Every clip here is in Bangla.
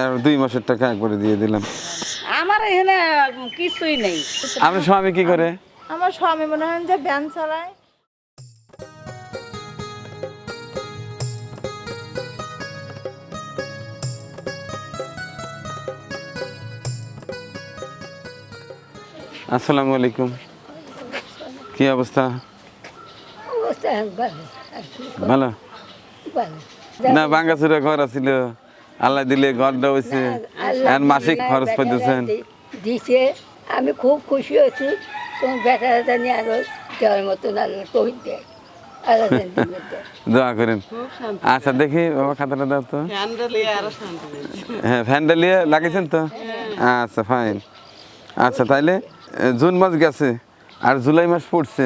আর দুই মাসের টাকা একবারে দিয়ে দিলাম। আমার এখানে কিছুই নেই। আপনার স্বামী কি করে? আমার স্বামী মনে হয় যে ব্যান চালায়। আসসালামু আলাইকুম। কি অবস্থা? অবস্থা ভালো? না বাঙ্গাচুরা ঘর আছিল। আল্লাহ দিলে ঘরটা হয়েছে। আর মাসিক খরচ পাইতেছেন। দিছে। আমি খুব খুশি হচ্ছি তোমার বেটারা জানি আরও দেওয়ার মতন আল্লাহ কই দেয় দোয়া করেন। আচ্ছা দেখি বাবা খাতাটা দাও তো। হ্যাঁ ফ্যানটা নিয়ে লাগিয়েছেন তো? আচ্ছা ফাইন। আচ্ছা তাইলে জুন মাস গেছে আর জুলাই মাস পড়ছে।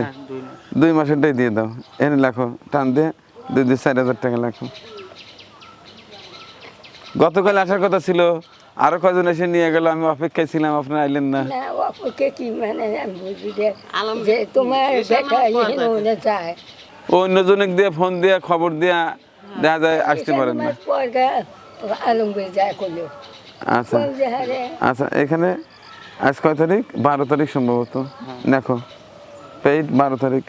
দুই মাসেরটাই দিয়ে দাও। এনে লেখো টান দিয়ে দুই দুই চার হাজার টাকা লেখো। গতকাল আসার কথা ছিল। আরও কজন এসে নিয়ে গেল আমি অপেক্ষায় ছিলাম আপনারা আইলেন না। না কি মানে বুঝি যে যে তোমার বেটা যায় ও অন্যজনক দিয়ে ফোন দিয়ে খবর দিয়া দেখা যায় আসতে পারেন না। আলমগীর যায় করল। আচ্ছা। আচ্ছা এখানে আজ কয় তারিখ? বারো তারিখ সম্ভবত। দেখো পেইড বারো তারিখ।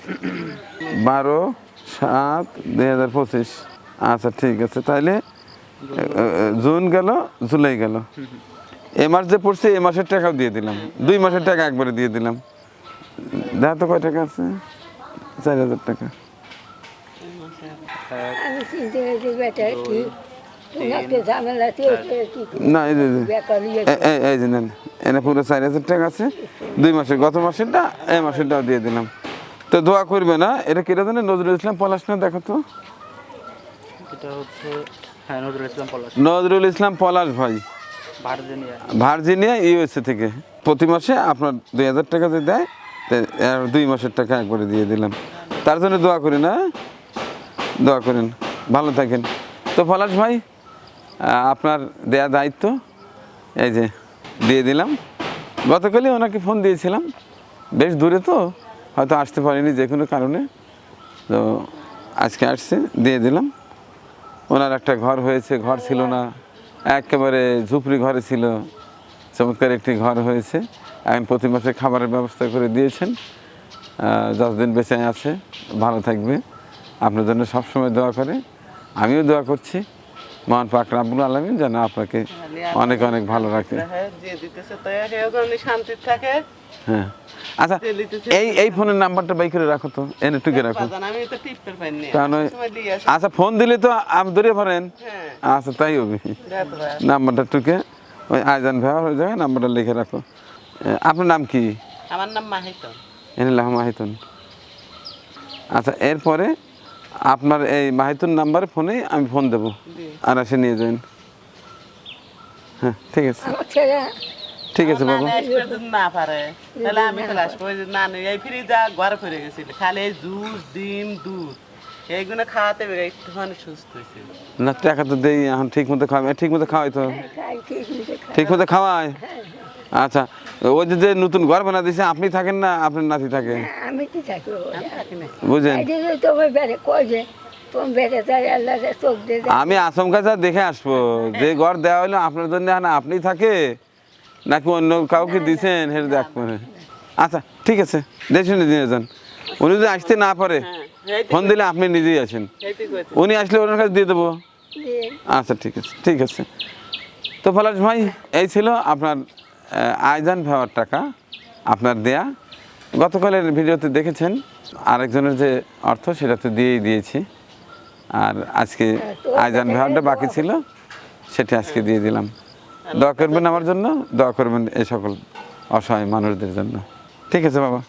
বারো সাত দুই হাজার পঁচিশ। আচ্ছা ঠিক আছে এ, জুন গেল, জুলাই গেল। এ মাস যে পড়ছে এ মাসের টাকাও দিয়ে দিলাম। দুই মাসের টাকা একবারে দিয়ে দিলাম। দেখা তো কয় টাকা আছে? চার হাজার টাকা। না এনে পুরো চার হাজার টাকা আছে। দুই মাসের, গত মাসেরটা মাসেরটাও দিয়ে দিলাম। তো দোয়া করবে না? এটা কেটে জানে নজরুল ইসলাম পলাশ না, দেখো তো। এটা হচ্ছে হ্যাঁ নজরুল ইসলাম পলাশ। নজরুল ইসলাম পলাশ ভাই। ভার্জিনিয়া। ভার্জিনিয়া ইউএসএ থেকে। প্রতি মাসে আপনার দুই হাজার টাকা যে দেয় আর দুই মাসের টাকা একবারে দিয়ে দিলাম। তার জন্য দোয়া করি না দোয়া করেন ভালো থাকেন। তো পলাশ ভাই আপনার দেয়া দায়িত্ব এই যে দিয়ে দিলাম। গতকালই ওনাকে ফোন দিয়েছিলাম। বেশ দূরে তো হয়তো আসতে পারিনি যে কোনো কারণে। তো আজকে আসছে দিয়ে দিলাম। ওনার একটা ঘর হয়েছে ঘর ছিল না। একেবারে ঝুপড়ি ঘরে ছিল। চমৎকার একটি ঘর হয়েছে। এখন প্রতি মাসে খাবারের ব্যবস্থা করে দিয়েছেন। আহ, যতদিন বেঁচে আছে ভালো থাকবে। আপনার জন্য সবসময় দোয়া করে। আমিও দোয়া করছি। মহান পাক রাব্বুল আলমিন যেন আপনাকে অনেক অনেক ভালো রাখে। হ্যাঁ, যেন হ্যাঁ আচ্ছা এই এই ফোনের নাম্বারটা বাই করে রাখো তো এনে টুকে রাখো। আমি কারণ আচ্ছা ফোন দিলে তো আপনি ধরে পারেন হ্যাঁ। আচ্ছা তাই হবে। নাম্বারটা টুকে ওই আয়জান ভাই ওই জায়গায় নাম্বারটা লিখে রাখো। আপনার নাম কি? আমার নাম মাহিত এনিলাহ মাহিতুন। আচ্ছা এরপরে আপনার এই মাহিতুন নাম্বারে ফোনে আমি ফোন দেবো। আর এসে নিয়ে যাবেন হ্যাঁ ঠিক আছে। আমার ছেলে ঠিক আছে বাবু। না না পারে তাহলে আমি আসব। ওই যে এই ফ্রি যা ঘরে ফিরে গেছিল। খালি জুস ডিম দুধ এইগুলো খাওয়াতে একটুখানি সুস্থ হয়েছে। না টাকা তো দেই এখন ঠিক মতো খাওয়াই ঠিক মতো খাওয়াই তো। খাই ঠিক মতো খাওয়াই। আচ্ছা ওই যে যে নতুন ঘর বানা দিয়েছে আপনি থাকেন না? আপনার নাতি থাকে? আমি কি থাকি বুঝলেন তোমার বেড়ে কয় যে। আমি আচমকা যা দেখে আসব। যে ঘর দেওয়া হলো আপনার জন্য আপনি থাকে। নাকি অন্য কাউকে দিছেন? হেরে দেখ আচ্ছা ঠিক আছে। দেখে শুনে দিয়ে যান। উনি যদি আসতে না পারে ফোন দিলে আপনি নিজেই আসেন। কইছে উনি আসলে ওনার কাছে দিয়ে দেবো। আচ্ছা ঠিক আছে ঠিক আছে। তো পলাশ ভাই এই ছিল আপনার আয়জান ভেওয়ার টাকা আপনার দেয়া। গতকালের ভিডিওতে দেখেছেন আরেকজনের যে অর্থ সেটা তো দিয়েই দিয়েছি। আর আজকে আয়জান ভেওয়ারটা বাকি ছিল সেটা আজকে দিয়ে দিলাম। দোয়া করবেন আমার জন্য? দোয়া করবেন এই সকল অসহায় মানুষদের জন্য। ঠিক আছে বাবা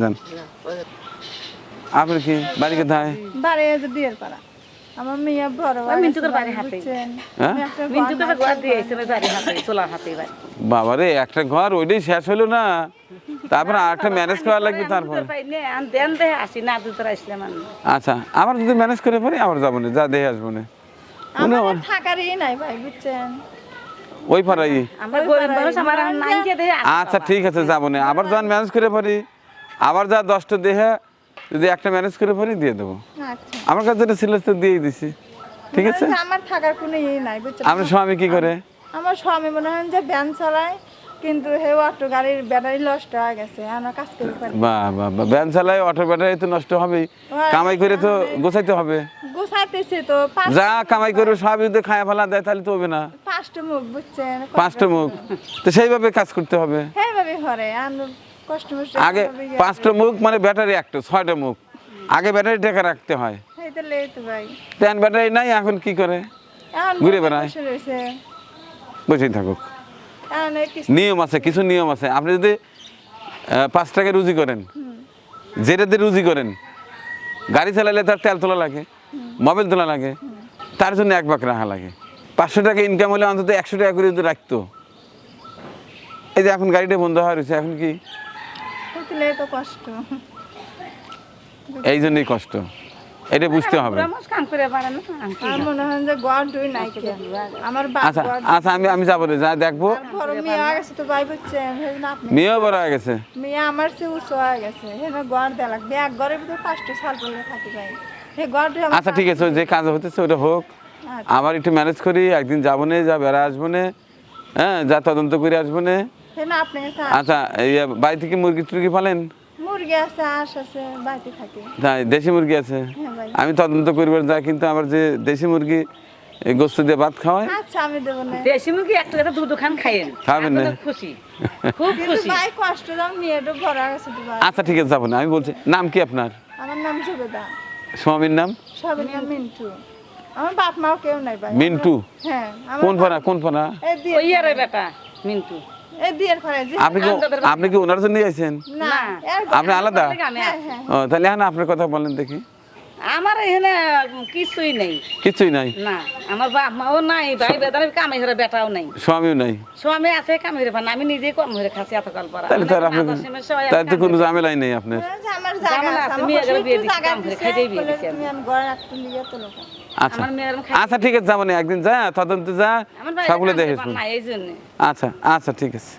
যান। আপনি কি বাড়ি কোথায়? বাড়ি এই যে বিয়ের পাড়া। আমার মেয়ে বড় হাতে। হ্যাঁ? একটা ঘর দিয়ে বাড়ি। হাতে বাড়ি। বাবারে একটা ঘর ওইটাই শেষ হলো না। তারপরে আর একটা ম্যানেজ করা লাগবে তারপরে? আচ্ছা আবার যদি ম্যানেজ করে পারি আবার যাব না যা দেখে আসব না। থাকারই নাই ভাই বুঝছেন? ওই আমার আমার আসি আচ্ছা ঠিক আছে যাব না। আবার যখন ম্যানেজ করে পারি আবার যা দশটা দেহে যদি একটা ম্যানেজ করে পারি দিয়ে দেবো। আচ্ছা। আমার কাছে যেটা ছিল তো দিয়েই দিছি। ঠিক আছে? আমার থাকার কোনো ইয়ে নাই বুঝছেন আপনার স্বামী কি করে? আমার স্বামী মনে হয় যে ভ্যান চালায় কিন্তু হে অটো গাড়ির ব্যাটারি নষ্ট হয়ে গেছে আমরা কাজ করতে পারি। বাহ বাহ বাহ। ভ্যান চালায় অটো ব্যাটারি তো নষ্ট হবেই। কামাই করে তো গোছাইতে হবে। গোছাইতেছে তো যা কামাই করে সবই যদি খায়া ফেলা দেয় তাহলে তো হবে না। পাঁচটা মুখ বুঝছেন পাঁচটা মুখ। তো সেইভাবে কাজ করতে হবে। ভাবে ঘরে আর কষ্ট মষ্ট আগে পাঁচটা মুখ মানে ব্যাটারি একটা ছয়টা মুখ। আগে ব্যাটারি টেকা রাখতে হয়। প্যান ব্যাটারি নাই এখন কি করে? ঘুরে বেড়ায়। বসেই থাকুক। নিয়ম আছে কিছু নিয়ম আছে। আপনি যদি পাঁচ টাকা রুজি করেন যেটা দিয়ে রুজি করেন গাড়ি চালালে তার তেল তোলা লাগে। মোবাইল তোলা লাগে। তার জন্য এক বাক রাখা লাগে। পাঁচশো টাকা ইনকাম হলে অন্তত একশো টাকা করে যদি রাখতো। এই যে এখন গাড়িটা বন্ধ হওয়া রয়েছে এখন কি? তো কষ্ট। এই জন্যই কষ্ট। এটা বুঝতে হবে। মনে হয় আচ্ছা আচ্ছা আমি আমি যাব যা দেখব। তো মেয়েও বড় হয়ে গেছে। মেয়ে আমার চেয়ে উঁচু হয়ে গেছে গড় দেওয়া লাগবে। এক ঘরের ভিতরে পাঁচটা সাল পড়লে থাকি আমার আচ্ছা ঠিক আছে ওই যে কাজ হতেছে ওটা হোক। আচ্ছা। আবার একটু ম্যানেজ করি একদিন যাব নে যা বেড়া আসব নে হ্যাঁ যা তদন্ত করে আসব নে। আচ্ছা এই বাড়ি থেকে মুরগি টুরগি পালেন? থাকি। তাই দেশি মুরগি আছে? হ্যাঁ আমি তদন্ত করবার যা কিন্তু আমার যে দেশি মুরগি এই গোস্ত দিয়ে ভাত খাওয়ায়। আচ্ছা আমি দেবো না। দেশি মুরগি একটু একটা দুধ খান খাইয়েন। খাবেন না? খুশি খুব খুশি। ভাই কষ্ট দাম নিয়ে একটু ভরা গেছে আচ্ছা ঠিক আছে যাব না আমি বলছি নাম কি আপনার? আমার নাম জুবেদা। স্বামীর নাম? স্বামীর নাম মিন্টু। আমার বাপ মাও কেউ নাই ভাই। মিন্টু? হ্যাঁ কোন পাড়া কোন ওই আরে বেটা মিন্টু। আপনি কি আপনি কি ওনার জন্য আইছেন? না আপনি আলাদা? হ্যাঁ। হ্যাঁ। ও তাহলে আপনার কথা বলেন দেখি। আমার এখানে কিছুই নেই। কিছুই নাই? না আমার বাপ মাও নাই ভাই বেদার কামাই হরে বেটাও নাই। স্বামীও নাই? স্বামী আছে কামাই হরে পান আমি নিজেই কম হরে খাচ্ছি এত কাল পর। তাহলে তো আর আপনার তাহলে তো কোনো ঝামেলাই নেই আপনার। জায়গা আছে। মেয়ে গেলে বিয়ে দিছি, কাম করে দিছে, খাইতেই বিয়ে দিছি। আমি। তুমি আমি ঘরে একটু লিয়ে তো লোক। আচ্ছা। আমার মেয়ের খাই আচ্ছা ঠিক আছে যাব না একদিন যা তদন্ত যা সবগুলো দেখে আচ্ছা আচ্ছা ঠিক আছে।